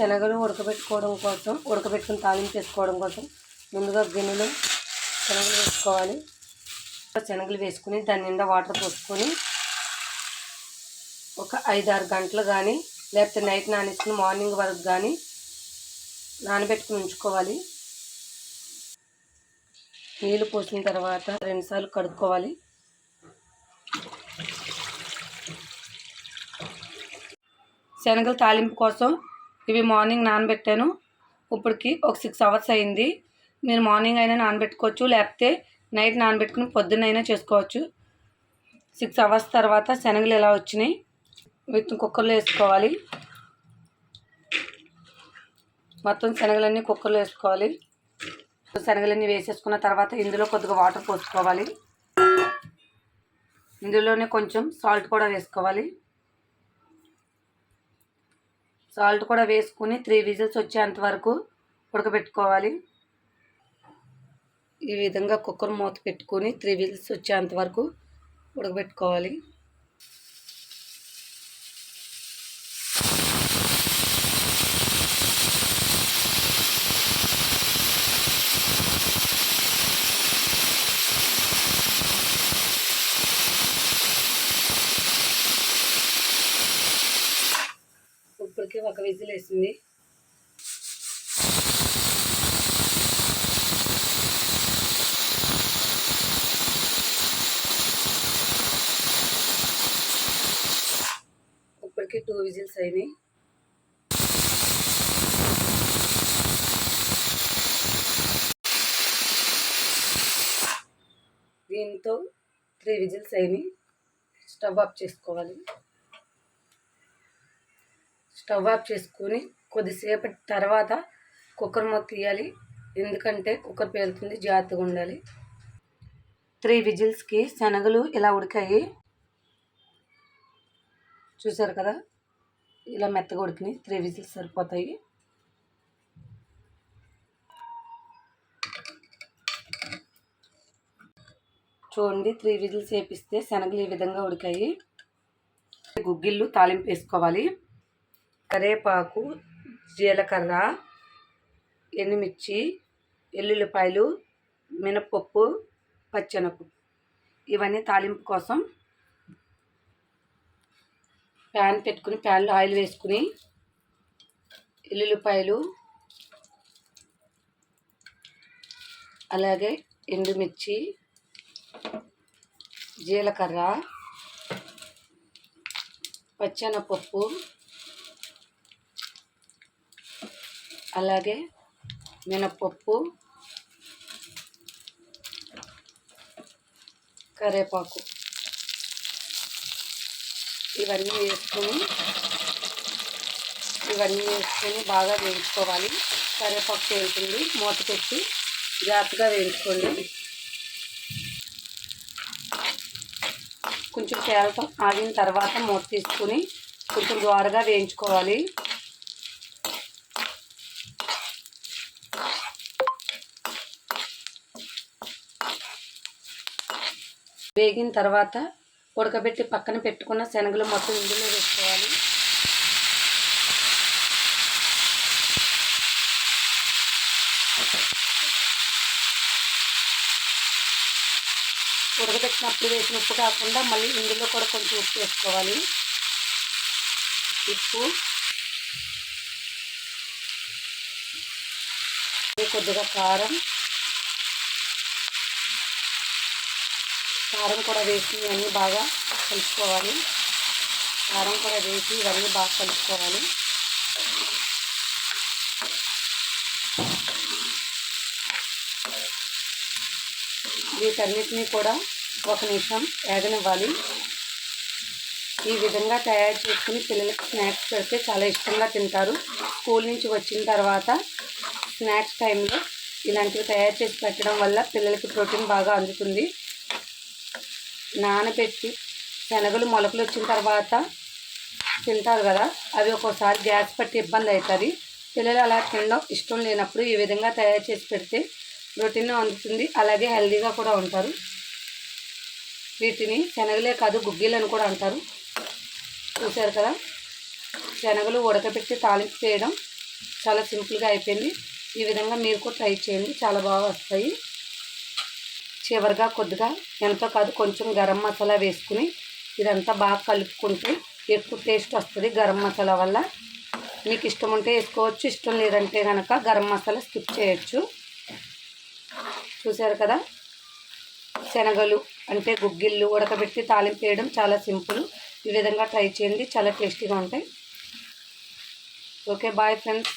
శనగలు ఉడకబెట్టుకోవడం కోసం ఉడకబెట్టుకుని తాలింపు వేసుకోవడం కోసం ముందుగా గిన్నెలు శనగలు వేసుకోవాలి. శనగలు వేసుకుని దాని నిండా వాటర్ పోసుకొని ఒక ఐదు ఆరు గంటలు కానీ లేకపోతే నైట్ నానేసుకుని మార్నింగ్ వరకు కానీ నానబెట్టుకుని ఉంచుకోవాలి. నీళ్ళు పోసిన తర్వాత రెండుసార్లు కడుక్కోవాలి. శనగలు తాలింపు కోసం ఇవి మార్నింగ్ నానబెట్టాను. ఇప్పటికి ఒక సిక్స్ అవర్స్ అయింది. మీరు మార్నింగ్ అయినా నానబెట్టుకోవచ్చు లేకపోతే నైట్ నానబెట్టుకుని పొద్దున్నైనా చేసుకోవచ్చు. సిక్స్ అవర్స్ తర్వాత శనగలు ఎలా వచ్చినాయి? వీటిని కుక్కర్లో వేసుకోవాలి. మొత్తం శనగలన్నీ కుక్కర్లో వేసుకోవాలి. శనగలన్నీ వేసేసుకున్న తర్వాత ఇందులో కొద్దిగా వాటర్ పోసుకోవాలి. ఇందులోనే కొంచెం సాల్ట్ కూడా వేసుకోవాలి. సాల్ట్ కూడా వేసుకుని త్రీ విజిల్స్ వచ్చేంత వరకు ఉడకబెట్టుకోవాలి. ఈ విధంగా కుక్కర్ మూత పెట్టుకొని త్రీ విజిల్స్ వచ్చేంత వరకు ఉడకబెట్టుకోవాలి. ఇప్పటికి ఒక విజిల్ వేసింది. ఇప్పటికి టూ విజిల్స్ అయినాయి. దీంతో త్రీ విజిల్స్ అయినాయి. స్టవ్ ఆఫ్ చేసుకోవాలి. స్టవ్ ఆఫ్ చేసుకొని కొద్దిసేపటి తర్వాత కుక్కర్ మూత తీయాలి. ఎందుకంటే కుక్కర్ పేలుతుంది జాగ్రత్తగా ఉండాలి. త్రీ విజిల్స్కి శనగలు ఇలా ఉడికాయి. చూసారు కదా? ఇలా మెత్తగా ఉడికినాయి. త్రీ విజిల్స్ సరిపోతాయి. చూడండి త్రీ విజిల్స్ వేపిస్తే శనగలు ఈ విధంగా ఉడికాయి. గుగ్గిళ్ళు తాలింపు వేసుకోవాలి. కరివేపాకు జీలకర్ర ఎండుమిర్చి ఎల్లుల్లిపాయలు మినపప్పు పచ్చెనపప్పు ఇవన్నీ తాలింపు కోసం ప్యాన్ పెట్టుకుని ప్యాన్లో ఆయిల్ వేసుకుని ఎల్లుల్లిపాయలు అలాగే ఎండుమిర్చి జీలకర్ర పచ్చెనపప్పు అలాగే మినపప్పు కరివేపాకు ఇవన్నీ వేసుకొని ఇవన్నీ వేసుకొని బాగా వేయించుకోవాలి. కరివేపాకు వేసుకుంది మూత పెట్టి జాగ్రత్తగా వేయించుకోండి. కొంచెం తేలటం ఆగిన తర్వాత మూత తీసుకుని కొంచెం ద్వారగా వేయించుకోవాలి. వేగిన తర్వాత ఉడకబెట్టి పక్కన పెట్టుకున్న శనగలు మొత్తం ఇందులో వేసుకోవాలి. ఉడకబెట్టినప్పుడు వేసిన ఉప్పు కాకుండా మళ్ళీ ఇందులో కూడా కొంచెం ఉప్పు వేసుకోవాలి. ఉప్పు. కొద్దిగా కారం. కారం కూడా వేసి ఇవన్నీ బాగా కలుపుకోవాలి. కారం కూడా వేసి ఇవన్నీ బాగా కలుపుకోవాలి. వీటన్నిటినీ కూడా ఒక నిమిషం వేగనివ్వాలి. ఈ విధంగా తయారు చేసుకుని పిల్లలకి స్నాక్స్ పెడితే చాలా ఇష్టంగా తింటారు. స్కూల్ నుంచి వచ్చిన తర్వాత స్నాక్స్ టైంలో ఇలాంటివి తయారు చేసి పెట్టడం వల్ల పిల్లలకి ప్రోటీన్ బాగా అందుతుంది. నానబెట్టి శనగలు మొలకలు వచ్చిన తర్వాత తింటారు కదా అవి ఒక్కోసారి గ్యాస్ పట్టి ఇబ్బంది అవుతుంది. పిల్లలు అలా తినడం ఇష్టం లేనప్పుడు ఈ విధంగా తయారు చేసి పెడితే ప్రోటీన్ అందుతుంది. అలాగే హెల్దీగా కూడా ఉంటారు. వీటిని శనగలే కాదు గుగ్గిలు అని కూడా అంటారు. చూశారు కదా? శనగలు ఉడకబెట్టి తాలింపు చేయడం చాలా సింపుల్గా అయిపోయింది. ఈ విధంగా మీరు కూడా ట్రై చేయండి. చాలా బాగా వస్తాయి. చివరిగా కొద్దిగా ఎంతో కాదు కొంచెం గరం మసాలా వేసుకుని ఇదంతా బాగా కలుపుకుంటే ఎక్కువ టేస్ట్ వస్తుంది గరం మసాలా వల్ల. మీకు ఇష్టం ఉంటే వేసుకోవచ్చు ఇష్టం లేదంటే కనుక గరం మసాలా స్కిప్ చేయొచ్చు. చూసారు కదా? శనగలు అంటే గుగ్గిళ్ళు ఉడకబెట్టి తాలింపు వేయడం చాలా సింపుల్. ఈ విధంగా ట్రై చేయండి చాలా టేస్టీగా ఉంటాయి. Okay bye friends.